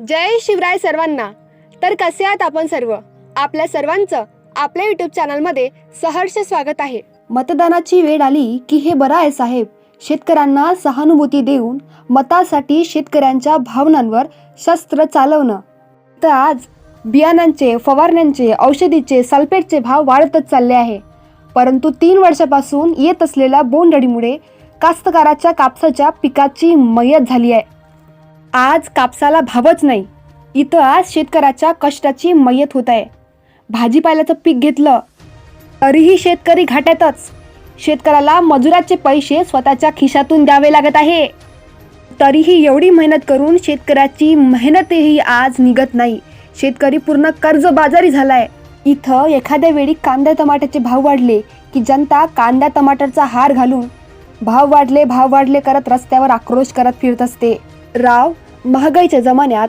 जय शिवराय सर्वांना. तर कसे आहात आपण सर्व? आपल्या सर्वांचं आपल्या युट्यूब चॅनलमध्ये सहर्ष स्वागत आहे. मतदानाची वेळ आली की हे बरं आहे साहेब. शेतकऱ्यांना सहानुभूती देऊन मतासाठी शेतकऱ्यांच्या भावनांवर शस्त्र चालवणं. तर आज बियाणांचे फवारण्यांचे औषधीचे सल्फेटचे भाव वाढतच चालले आहे. परंतु तीन वर्षापासून येत असलेल्या बोंडअळीमुळे कास्तकाराच्या कापसाच्या पिकाची मयत झाली आहे. आज कापसाला भावच नाही. इथं आज शेतकऱ्याच्या कष्टाची मयत होत आहे. भाजीपाल्याचं पीक घेतलं तरीही शेतकरी घाट्यातच. शेतकऱ्याला मजुराचे पैसे स्वतःच्या खिशातून द्यावे लागत आहे. तरीही एवढी मेहनत करून शेतकऱ्याची मेहनतही आज निघत नाही. शेतकरी पूर्ण कर्जबाजारी झालाय. इथं एखाद्या वेळी कांद्या टमाट्याचे भाव वाढले की जनता कांद्या टमाटरचा हार घालून. भाव वाढले भाव वाढले करत रस्त्यावर आक्रोश करत फिरत असते. राव महागाईच्या जमान्यात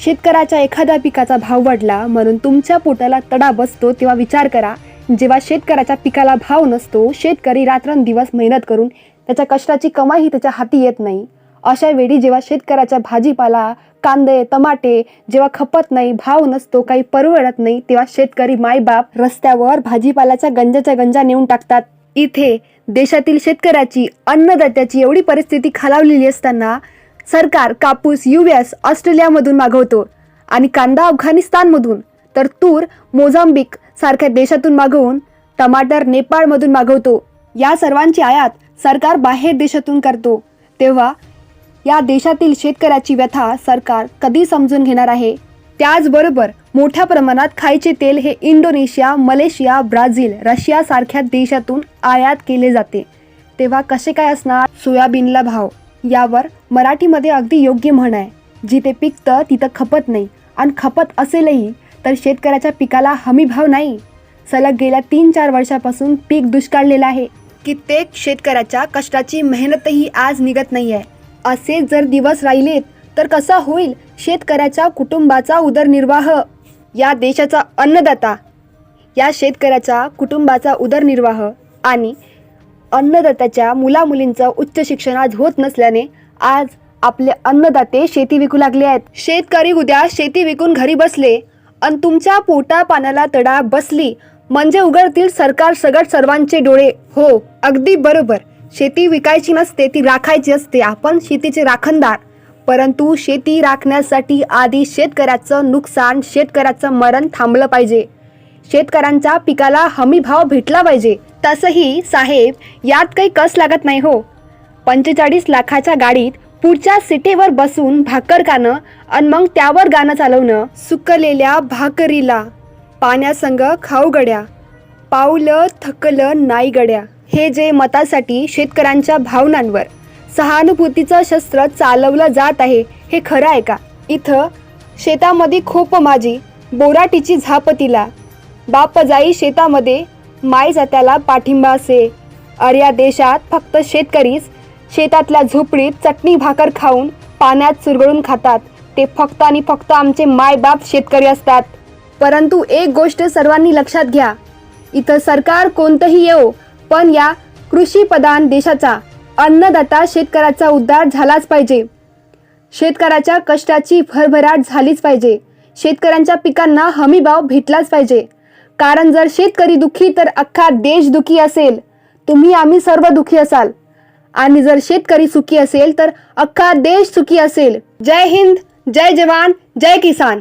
शेतकऱ्याच्या एखाद्या पिकाचा भाव वाढला म्हणून तुमच्या पोटाला तडा बसतो तेव्हा विचार करा. जेव्हा शेतकऱ्याच्या पिकाला भाव नसतो शेतकरी रात्रंदिवस मेहनत करून त्याच्या कष्टाची कमाई त्याच्या हाती येत नाही. अशा वेळी जेव्हा शेतकऱ्याच्या भाजीपाला कांदे टमाटे जेव्हा खपत नाही भाव नसतो काही परवडत नाही तेव्हा शेतकरी मायबाप रस्त्यावर भाजीपाल्याच्या गंजाच्या गंजा नेऊन टाकतात. इथे देशातील शेतकऱ्याची अन्नदात्याची एवढी परिस्थिती खालावलेली असताना सरकार कापूस यू एस ऑस्ट्रेलियामधून मागवतो. आणि कांदा अफगाणिस्तानमधून तर तूर मोझांबिक सारख्या देशातून मागवून टमाटर नेपाळमधून मागवतो. या सर्वांची आयात सरकार बाहेर देशातून करतो. तेव्हा या देशातील शेतकऱ्याची व्यथा सरकार कधी समजून घेणार आहे? त्याचबरोबर मोठ्या प्रमाणात खायचे तेल हे इंडोनेशिया मलेशिया ब्राझील रशियासारख्या देशातून आयात केले जाते. तेव्हा कसे काय असणार? सोयाबीनला भाव यावर मराठीमध्ये अगदी योग्य म्हण आहे. जिथे पिकतं तिथं खपत नाही. आणि खपत असेलही तर शेतकऱ्याच्या पिकाला हमी भाव नाही. सलग गेल्या तीन चार वर्षापासून पीक दुष्काळलेलं आहे. कित्येक शेतकऱ्याच्या कष्टाची मेहनतही आज निघत नाही आहे असे जर दिवस राहिलेत तर कसा होईल शेतकऱ्याच्या कुटुंबाचा उदरनिर्वाह? या देशाचा अन्नदाता या शेतकऱ्याच्या कुटुंबाचा उदरनिर्वाह आणि अन्नदात्याच्या मुलामुलींचं उच्च शिक्षण आज होत नसल्याने आज आपले अन्नदाते शेती विकू लागले आहेत. शेतकरी उद्या शेती विकून घरी बसले आणि तुमच्या पोटा पाण्याला तडा बसली म्हणजे उघडतील सरकार सगट सर्वांचे डोळे. हो अगदी बरोबर. शेती विकायची नसते ती राखायची असते. आपण शेतीचे राखणदार. परंतु शेती राखण्यासाठी आधी शेतकऱ्याचं नुकसान शेतकऱ्याचं मरण थांबलं पाहिजे. शेतकऱ्यांचा पिकाला हमी भाव भेटला पाहिजे. तसंही साहेब यात काही कस लागत नाही हो. पंचेचाळीस लाखाच्या गाडीत पुढच्या सिटेवर बसून भाकर खाणं आणि मग त्यावर गाणं चालवणं सुकलेल्या भाकरीला. पाण्यासंग खाऊ गड्या. पावलं थकलं नाही गड्या. हे जे मतासाठी शेतकऱ्यांच्या भावनांवर सहानुभूतीचं शस्त्र चालवलं जात आहे हे खरं आहे का? इथं शेतामध्ये खोप माझी बोराटीची झापतीला बाप जाई शेतामध्ये माय जात्याला पाठिंबा असे. अर्या देशात फक्त शेतकरीच शेतातल्या झोपडीत चटणी भाकर खाऊन पाण्यात चुरगळून खातात. ते फक्त आणि फक्त आमचे मायबाप शेतकरी असतात. परंतु एक गोष्ट सर्वांनी लक्षात घ्या इथं सरकार कोणतंही येऊ पण या कृषी प्रधान देशाचा अन्नदाता शेतकऱ्याचा उद्धार झालाच पाहिजे. शेतकऱ्याच्या कष्टाची भरभराट झालीच पाहिजे. शेतकऱ्यांच्या पिकांना हमीभाव भेटलाच पाहिजे. कारण जर शेतकरी दुखी तर अख्खा देश दुखी असेल. तुम्ही आम्ही सर्व दुखी असाल. आणि जर शेतकरी सुखी असेल तर अख्खा देश सुखी असेल. जय हिंद जय जवान जय किसान.